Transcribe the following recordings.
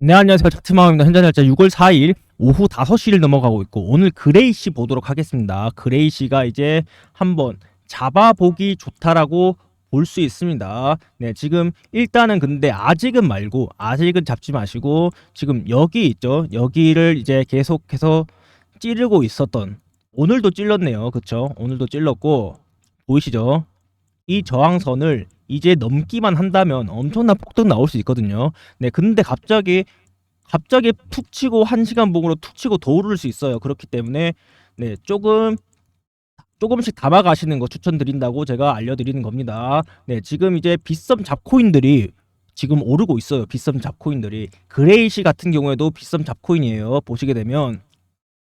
네, 안녕하세요. 차트마음입니다. 현재 날짜 6월 4일 오후 5시를 넘어가고 있고 오늘 그레이시 보도록 하겠습니다. 그레이시가 이제 한번 잡아보기 좋다라고 볼 수 있습니다. 네, 지금 일단은 근데 아직은 말고 아직은 잡지 마시고 지금 여기 있죠. 여기를 이제 계속해서 찌르고 있었던 오늘도 찔렀네요. 그쵸? 오늘도 찔렀고 보이시죠? 이 저항선을 이제 넘기만 한다면 엄청난 폭등 나올 수 있거든요. 네, 근데 갑자기 갑자기 툭 치고 한 시간 봉으로 툭 치고 더 오를 수 있어요. 그렇기 때문에 네, 조금 조금씩 담아 가시는 거 추천드린다고 제가 알려드리는 겁니다. 네, 지금 이제 빗썸 잡코인들이 지금 오르고 있어요. 빗썸 잡코인들이 그레이시 같은 경우에도 빗썸 잡코인이에요. 보시게 되면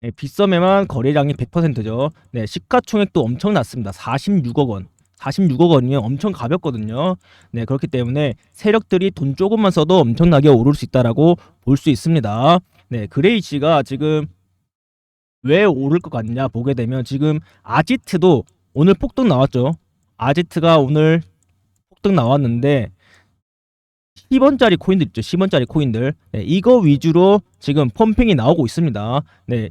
네, 빗썸에만 거래량이 100%죠. 네, 시가총액도 엄청 났습니다. 46억 원. 46억 원이면 엄청 가볍거든요. 네, 그렇기 때문에 세력들이 돈 조금만 써도 엄청나게 오를 수 있다라고 볼 수 있습니다. 네, 그레이시가 지금 왜 오를 것 같냐 보게 되면 지금 아지트도 오늘 폭등 나왔죠. 아지트가 오늘 폭등 나왔는데 10원짜리 코인들 있죠. 10원짜리 코인들. 네, 이거 위주로 지금 펌핑이 나오고 있습니다. 네.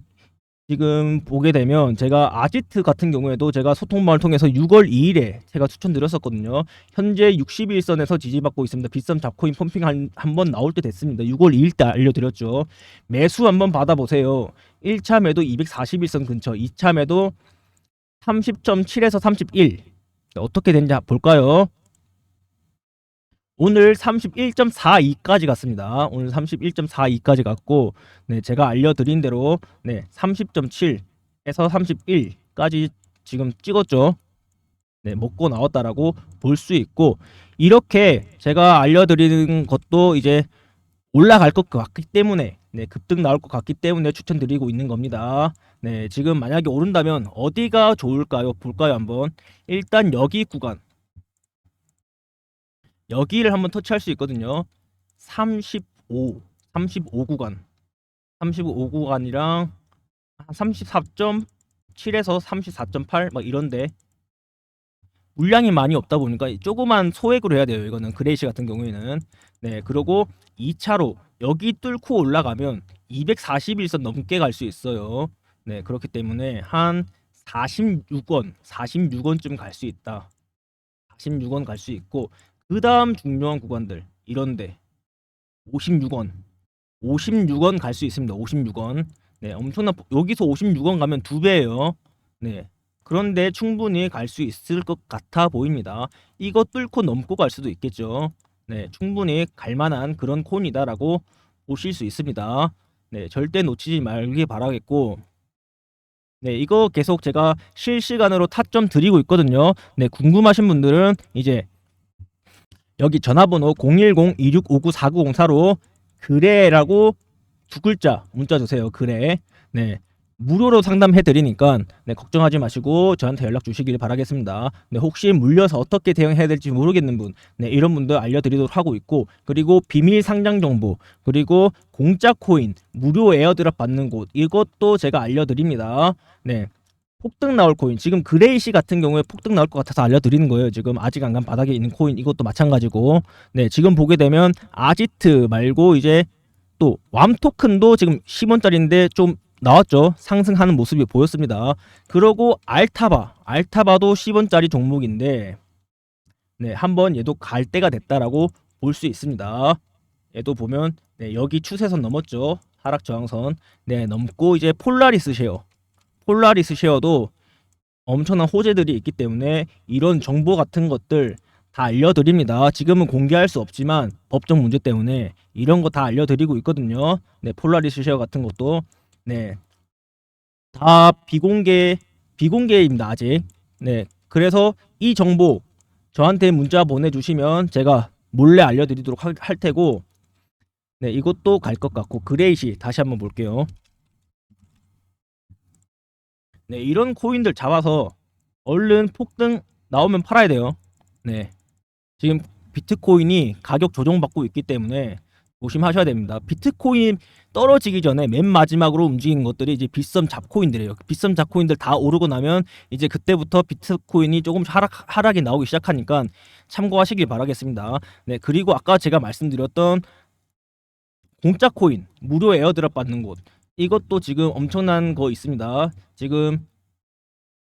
지금 보게 되면 제가 아지트 같은 경우에도 제가 소통방을 통해서 6월 2일에 제가 추천드렸었거든요. 현재 61선에서 지지받고 있습니다. 비썸 잡코인 펌핑 한번 나올 때 됐습니다. 6월 2일 때 알려드렸죠. 매수 한번 받아보세요. 1차 매도 241선 근처, 2차 매도 30.7에서 31. 어떻게 된지 볼까요? 오늘 31.42까지 갔습니다. 오늘 31.42까지 갔고, 네, 제가 알려드린 대로, 네, 30.7에서 31까지 지금 찍었죠. 네, 먹고 나왔다라고 볼 수 있고, 이렇게 제가 알려드리는 것도 이제 올라갈 것 같기 때문에, 네, 급등 나올 것 같기 때문에 추천드리고 있는 겁니다. 네, 지금 만약에 오른다면 어디가 좋을까요? 볼까요, 한번. 일단 여기 구간. 여기를 한번 터치할 수 있거든요. 35, 35 구간, 35 구간이랑 34.7에서 34.8 막 이런데 물량이 많이 없다 보니까 조그만 소액으로 해야 돼요. 이거는 그레이시 같은 경우에는 네 그리고 2차로 여기 뚫고 올라가면 241선 넘게 갈 수 있어요. 네 그렇기 때문에 한 46원, 46원쯤 갈 수 있다. 46원 갈 수 있고 그 다음 중요한 구간들 이런데 56원. 56원 갈 수 있습니다. 56원. 네 엄청난 여기서 56원 가면 두 배예요. 네 그런데 충분히 갈 수 있을 것 같아 보입니다. 이거 뚫고 넘고 갈 수도 있겠죠. 네 충분히 갈 만한 그런 콘이다 라고 보실 수 있습니다. 네 절대 놓치지 말기 바라겠고. 네, 이거 계속 제가 실시간으로 타점 드리고 있거든요. 네, 궁금하신 분들은 이제 여기 전화번호 010-2659-4904로 그래라고 두 글자 문자 주세요. 그래. 네. 무료로 상담해 드리니까 네, 걱정하지 마시고 저한테 연락 주시길 바라겠습니다. 네, 혹시 물려서 어떻게 대응해야 될지 모르겠는 분, 네, 이런 분들 알려드리도록 하고 있고 그리고 비밀 상장 정보 그리고 공짜 코인 무료 에어드랍 받는 곳 이것도 제가 알려드립니다. 네, 폭등 나올 코인. 지금 그레이시 같은 경우에 폭등 나올 것 같아서 알려드리는 거예요. 지금 아직 안 간 바닥에 있는 코인 이것도 마찬가지고. 네 지금 보게 되면 아지트 말고 이제 또 왬 토큰도 지금 10원짜리인데 좀 나왔죠. 상승하는 모습이 보였습니다. 그러고 알타바. 알타바도 10원짜리 종목인데 네 한번 얘도 갈 때가 됐다라고 볼 수 있습니다. 얘도 보면 네, 여기 추세선 넘었죠. 하락 저항선. 네 넘고 이제 폴라리스 쉐어 폴라리스 쉐어도 엄청난 호재들이 있기 때문에 이런 정보 같은 것들 다 알려드립니다. 지금은 공개할 수 없지만 법적 문제 때문에 이런 거 다 알려드리고 있거든요. 네, 폴라리스 쉐어 같은 것도 네, 다 비공개 비공개입니다. 아직. 네, 그래서 이 정보 저한테 문자 보내주시면 제가 몰래 알려드리도록 할, 할 테고 네, 이것도 갈 것 같고 그레이시 다시 한번 볼게요. 네, 이런 코인들 잡아서 얼른 폭등 나오면 팔아야 돼요. 네. 지금 비트코인이 가격 조정받고 있기 때문에 조심하셔야 됩니다. 비트코인 떨어지기 전에 맨 마지막으로 움직인 것들이 이제 빗썸 잡코인들이에요. 빗썸 잡코인들 다 오르고 나면 이제 그때부터 비트코인이 조금 하락 하락이 나오기 시작하니까 참고하시길 바라겠습니다. 네, 그리고 아까 제가 말씀드렸던 공짜 코인 무료 에어드랍 받는 곳 이것도 지금 엄청난 거 있습니다. 지금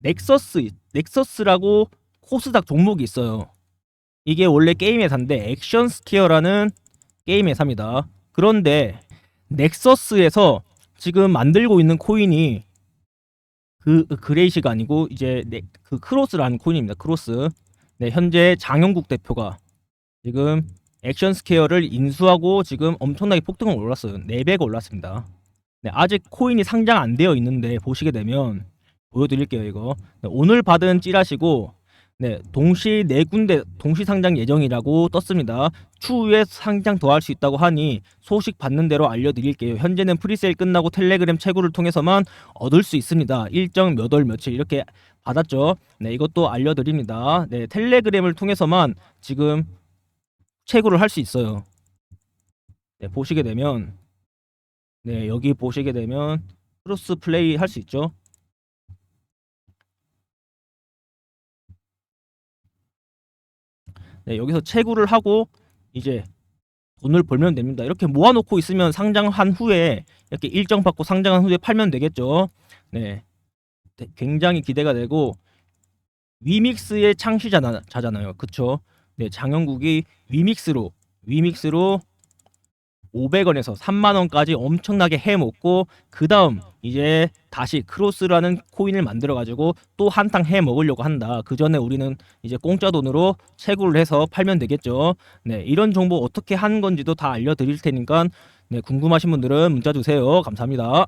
넥서스 넥서스라고 코스닥 종목이 있어요. 이게 원래 게임 회사인데 액션 스퀘어라는 게임 회사입니다. 그런데 넥서스에서 지금 만들고 있는 코인이 그 그레이시가 아니고 이제 네, 그 크로스라는 코인입니다. 크로스. 네, 현재 장영국 대표가 지금 액션 스퀘어를 인수하고 지금 엄청나게 폭등을 올랐어요. 4배가 올랐습니다. 네, 아직 코인이 상장 안 되어 있는데 보시게 되면 보여드릴게요 이거. 네, 오늘 받은 찌라시고 네, 동시 네 군데 동시 상장 예정이라고 떴습니다. 추후에 상장 더 할 수 있다고 하니 소식 받는 대로 알려드릴게요. 현재는 프리세일 끝나고 텔레그램 채굴을 통해서만 얻을 수 있습니다. 일정 몇 월 며칠 이렇게 받았죠. 네, 이것도 알려드립니다. 네, 텔레그램을 통해서만 지금 채굴을 할 수 있어요. 네, 보시게 되면 네, 여기 보시게 되면 크로스 플레이 할 수 있죠. 네, 여기서 채굴을 하고 이제 돈을 벌면 됩니다. 이렇게 모아놓고 있으면 상장한 후에 이렇게 일정 받고 상장한 후에 팔면 되겠죠. 네, 네, 굉장히 기대가 되고 위믹스의 창시자잖아요. 그쵸? 네, 장영국이 위믹스로 위믹스로 500원에서 3만 원까지 엄청나게 해먹고 그 다음 이제 다시 크로스라는 코인을 만들어 가지고 또 한탕 해 먹으려고 한다. 그 전에 우리는 이제 공짜 돈으로 채굴을 해서 팔면 되겠죠. 네, 이런 정보 어떻게 하는 건지도 다 알려드릴 테니까 네, 궁금하신 분들은 문자 주세요. 감사합니다.